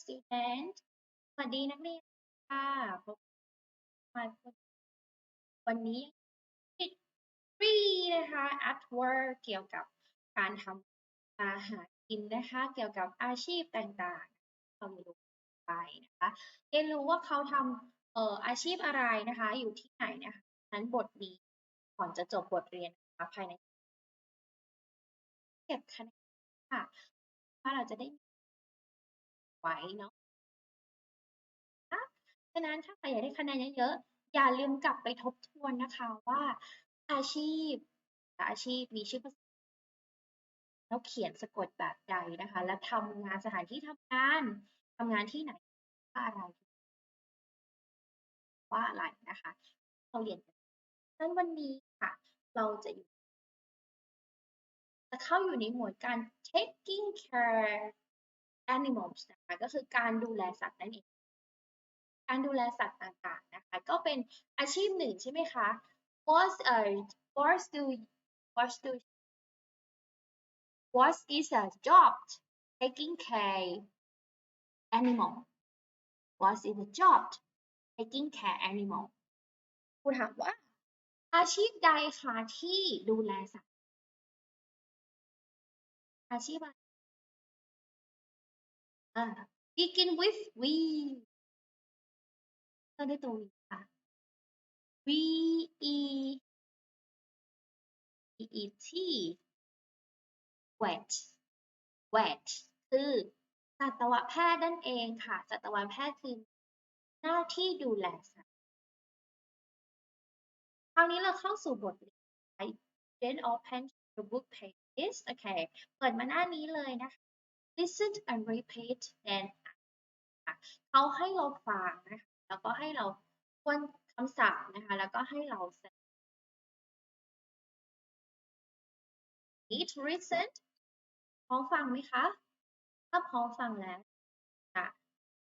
student สวัสดีนักเรียนค่ะพบกันวันนี้ free นะคะ at work เกี่ยวกับการทำอาหารกินนะคะ เกี่ยวกับอาชีพต่างๆเราเรียนรู้ไปนะคะเรียนรู้ว่าเขาทำเอ่ออาชีพอะไรนะคะ อยู่ที่ไหนนะคะนั้นบทนี้ก่อนจะจบบทเรียนนะคะภายในเก็บคะแนนค่ะว่าเราจะได้ ไว้เนาะฉะนั้นถ้าใครอยากได้คะแนนเยอะๆ อย่าลืมกลับไปทบทวนนะคะว่าอาชีพอาชีพมีชื่อภาษาแล้วเขียนสะกดแบบใดนะคะ และทำงานสถานที่ทำงานทำงานที่ไหนว่าอะไรว่าอะไรนะคะเราเรียนกันฉะนั้นวันนี้ค่ะ เราจะอยู่ จะเข้าอยู่ในหมวดการ taking care animals นะคะก็คือการดูแลสัตว์นั่นเอง การดูแลสัตว์ต่างๆนะคะก็เป็นอาชีพหนึ่งใช่ไหมคะ what uh what do what do what is a job taking care animal what is a job taking care animal ครูถามว่า อาชีพใดคะที่ดูแลสัตว์อาชีพอะไร อ่า begin with we เริ่มด้วยตัว V ค่ะ V E E E T vet vet คือสัตวแพทย์นั่นเองค่ะ สัตวแพทย์คือหน้าที่ดูแลสัตว์คราวนี้เราเข้าสู่บทเรียน Then open the book pages โอเคเปิดมาหน้านี้เลยนะคะ listen and repeat then ค่ะเขาให้เราฟังนะคะแล้วก็ให้เราทวนคำศัพท์นะคะแล้วก็ให้เรา need to listen พร้อมฟังไหมคะถ้าพร้อมฟังแล้วค่ะ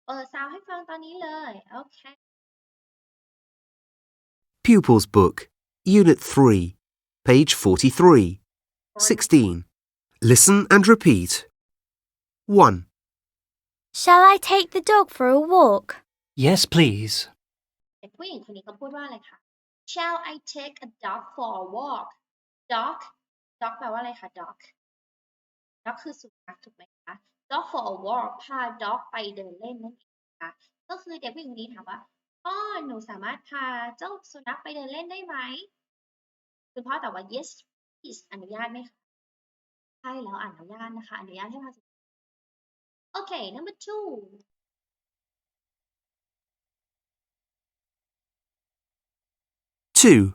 เปิดซาวให้ฟังตอนนี้เลยโอเค Pupils Book, Unit 3, page 43. 16. Listen and repeat. 1, Shall I take the dog for a walk? Yes, please. เด็กผู้หญิงคนนี้ก็พูดว่าอะไรคะ Shall I take a dog for a walk dog dog แปลว่าอะไรคะ dog dog คือสุนัขถูกไหมคะ dog for a walk พา dog ไปเดินเล่นนั่นเองนะคะก็คือเด็กผู้หญิงคนนี้ถามว่าพ่อหนูสามารถพาเจ้าสุนัขไปเดินเล่นได้ไหมคุณพ่อตอบว่า yes please อนุญาตไหมคะใช่แล้วอนุญาตนะคะ อนุญาตให้พาสุ นัขโอเค number two Two,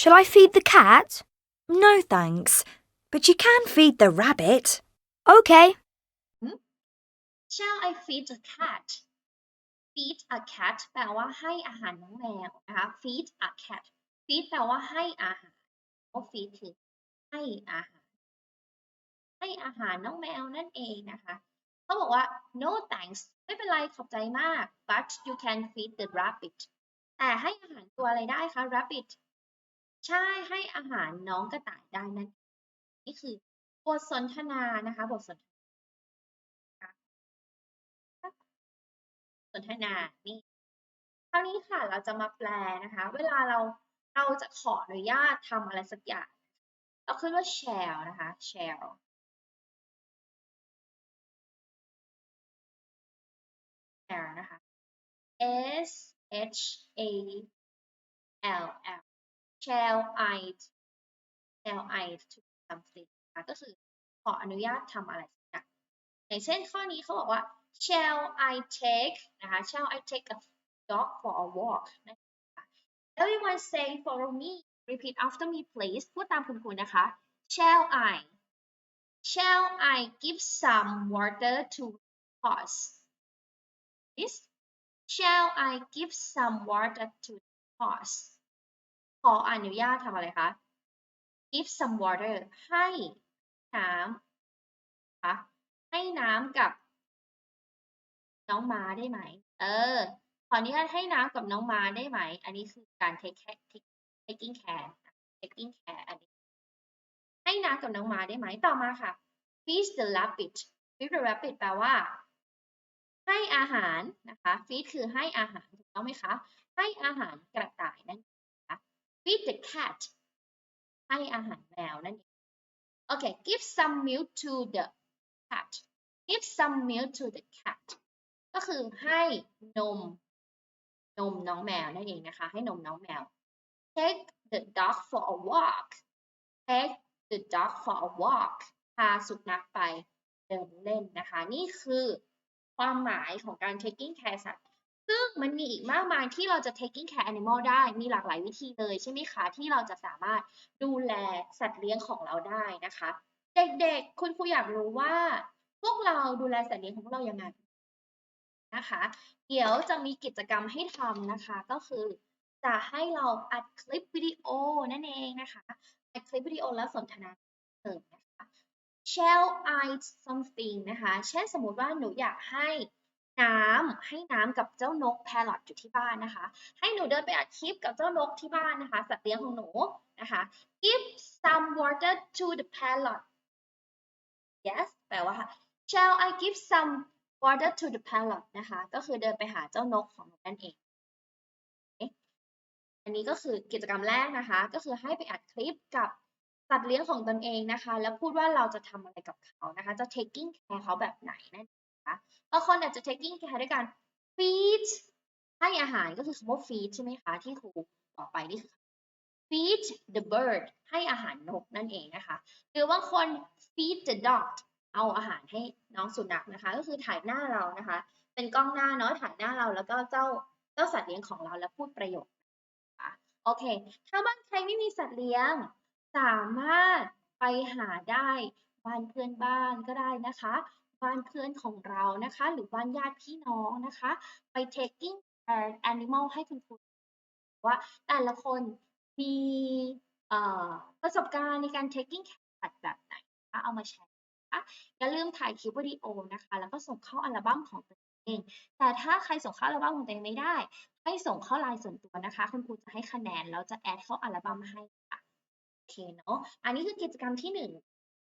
Shall I feed the cat? No, thanks. But you can feed the rabbit. OK. Shall I feed the cat? Feed a cat แปลว่าให้อาหารน้องแมวนะคะ Feed a cat Feed แปลว่าให้อาหารเพราะ feed คือให้อาหาร ให้อาหารน้องแมวนั่นเองนะคะ เขาบอกว่า no thanks ไม่เป็นไรขอบใจมาก but you can feed the rabbit แต่ให้อาหารตัวอะไรได้คะ rabbit ใช่ให้อาหารน้องกระต่ายได้นั่นนี่คือบทสนทนานะคะบทสนทนาสนทนานี่คราวนี้ค่ะเราจะมาแปลนะคะ เวลาเราเราจะขออนุญาตทำอะไรสักอย่าง เราขึ้นว่า shall นะคะ shall shall นะคะ S H A L L shall I shall I to something นะคะก็คือขออนุญาตทำอะไรสักอย่างอย่างเช่นข้อนี้เขาบอกว่า shall I take นะคะ shall I take a dog for a walk นะคะ everyone say follow me repeat after me please พูดตามคุณครูนะคะ shall I shall I give some water to horse is Shall I give some water to the horse ขออนุญาตทำอะไรคะ give some water ให้น้ำคะให้น้ำกับ น้องม้าได้ไหม เออ ขออนุญาตให้น้ำกับน้องม้าได้ไหม อันนี้คือการ take care taking care taking care อันนี้ ให้น้ำกับน้องม้าได้ไหม ต่อมาค่ะ feed the rabbit feed the rabbit แปลว่า อาหารนะคะ feed คือให้อาหารถูกต้องไหมคะให้อาหารกระต่ายนั่นเองนะคะ feed the cat ให้อาหารแมวนั่นเองโอเค give some milk to the cat give some milk to the cat ก็คือให้นมนมน้องแมวนั่นเองนะคะ ให้นมน้องแมว take the dog for a walk take the dog for a walk พาสุนัขไปเดินเล่นนะคะ นี่คือ ความหมายของการ taking care สัตว์ ซึ่งมันมีอีกมากมายที่เราจะ taking care animal ได้ มีหลากหลายวิธีเลยใช่ไหมคะ ที่เราจะสามารถดูแลสัตว์เลี้ยงของเราได้นะคะ เด็กๆ คุณครูอยากรู้ว่า พวกเราดูแลสัตว์เลี้ยงของพวกเรายังไงนะคะ เดี๋ยวจะมีกิจกรรมให้ทำนะคะ ก็คือจะให้เราอัดคลิปวิดีโอนั่นเองนะคะ อัดคลิปวิดีโอแล้วสนทนาเสริมนะคะ shall I something นะคะ เช่นสมมติว่าหนูอยากให้น้ำให้น้ำกับเจ้านก parrot อยู่ที่บ้านนะคะ ให้หนูเดินไปอัดคลิปกับเจ้านกที่บ้านนะคะ สัตว์เลี้ยงของหนูนะคะ give some water to the parrot yes แปลว่า shall I give some water to the parrot นะคะ ก็คือเดินไปหาเจ้านกของหนูนั่นเอง อันนี้ก็คือกิจกรรมแรกนะคะ ก็คือให้ไปอัดคลิปกับ สัตว์เลี้ยงของตนเองนะคะ แล้วพูดว่าเราจะทำอะไรกับเขานะคะ จะ taking care เขาแบบไหนนั่นเองนะคะบางคนอาจจะ taking care ด้วยการ feed ให้อาหารก็คือคำว่า feed ใช่ไหมคะ ที่ครูบอกไปนี่คือ feed the bird ให้อาหารนกนั่นเองนะคะ หรือบางคน feed the dog เอาอาหารให้น้องสุนัขนะคะ ก็คือถ่ายหน้าเรานะคะ เป็นกล้องหน้าเนาะถ่ายหน้าเราแล้วก็เจ้าเจ้าสัตว์เลี้ยงของเราแล้วพูดประโยคนะคะโอเค ถ้าบ้านใครไม่มีสัตว์เลี้ยง สามารถไปหาได้บ้านเพื่อนบ้านก็ได้นะคะ บ้านเพื่อนของเรานะคะ หรือบ้านญาติพี่น้องนะคะ ไป taking care animal ให้คุณครูว่าแต่ละคนมีประสบการณ์ในการ taking care แบบไหนนะคะเอามาแชร์นะคะอย่าลืมถ่ายคลิปวิดีโอนะคะ แล้วก็ส่งเข้าอัลบั้มของตัวเอง แต่ถ้าใครส่งเข้าอัลบั้มของตัวเองไม่ได้ ให้ส่งเข้าไลน์ส่วนตัวนะคะ คุณครูจะให้คะแนนแล้วจะแอดเข้าอัลบั้มให้ค่ะ เคเนาะ อันนี้คือกิจกรรมที่หนึ่ง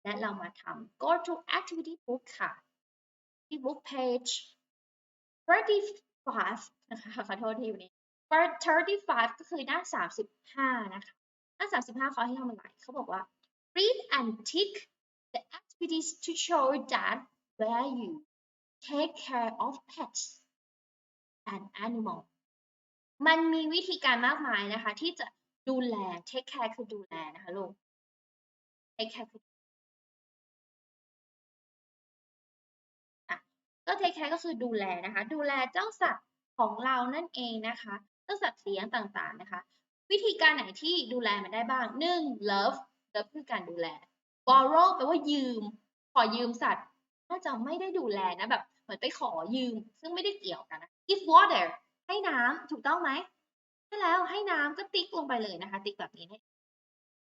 และเรามาทำ go to activity book ค่ะ ที่ book page 35นะคะขอโทษทีวันนี้ 35 ก็คือหน้า 35 นะคะ หน้า 35เขาให้ทำอะไรเขาบอกว่า read and tick the activities to show that where you take care of pets and animal มันมีวิธีการมากมายนะคะ ที่จะ ดูแล take care คือดูแลนะคะลูก take care คืออะก็ take care ก็คือดูแลนะคะ ดูแลเจ้าสัตว์ของเรานั่นเองนะคะ เจ้าสัตว์เลี้ยงต่างๆนะคะ วิธีการไหนที่ดูแลมันได้บ้างหนึ่ง love love คือการดูแล borrow แปลว่ายืม ขอยืมสัตว์น่าจะไม่ได้ดูแลนะแบบเหมือนไปขอยืม ซึ่งไม่ได้เกี่ยวกันนะ give water ให้น้ำถูกต้องไหม แล้วให้น้ำก็ติ๊กลงไปเลยนะคะ ติ๊กแบบนี้ให้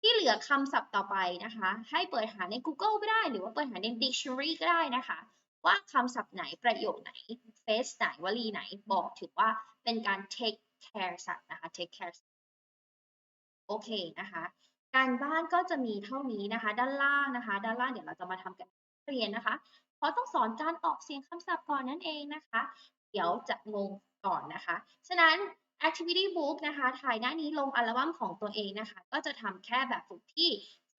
ที่เหลือคำศัพท์ต่อไปนะคะ ให้เปิดหาใน Google ก็ได้ หรือว่าเปิดหาใน Dictionary ก็ได้นะคะ ว่าคำศัพท์ไหนประโยคไหน phrase ไหนวลีไหนบอกถึงว่าเป็นการ take care สัตว์นะคะ take care โอเคนะคะ การบ้านก็จะมีเท่านี้นะคะ ด้านล่างนะคะ ด้านล่างเดี๋ยวเราจะมาทำกันเรียนนะคะเพราะต้องสอนการออกเสียงคำศัพท์ก่อนนั่นเองนะคะ เดี๋ยวจะงงก่อนนะคะ ฉะนั้น activity book นะคะถ่ายหน้านี้ลงอัลบั้มของตัวเองนะคะ ก็จะทำแค่แบบฝึกที่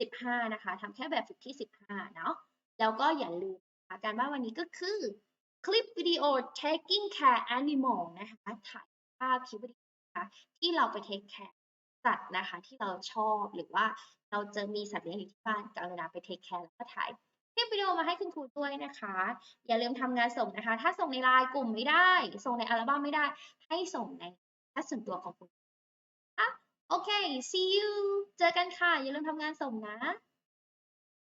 15 นะคะทำแค่แบบฝึกที่ 15 เนาะแล้วก็อย่าลืมนะคะการบ้านวันนี้ก็คือ คลิปวิดีโอ taking care animal นะคะถ่ายภาพคลิปวิดีโอนะคะที่เราไป take care สัตว์นะคะที่เราชอบหรือว่าเราเจอมีสัตว์เลี้ยงอยู่ที่บ้านกรุณาไป take care แล้วก็ถ่ายคลิปวิดีโอมาให้คุณครูด้วยนะคะ อย่าลืมทำงานส่งนะคะ ถ้าส่งในไลน์กลุ่มไม่ได้ ส่งในอัลบั้มไม่ได้ ให้ส่งใน และส่วนตัวของคุณอะโอเค see you เจอกันค่ะ อย่าลืมทำงานส่งนะ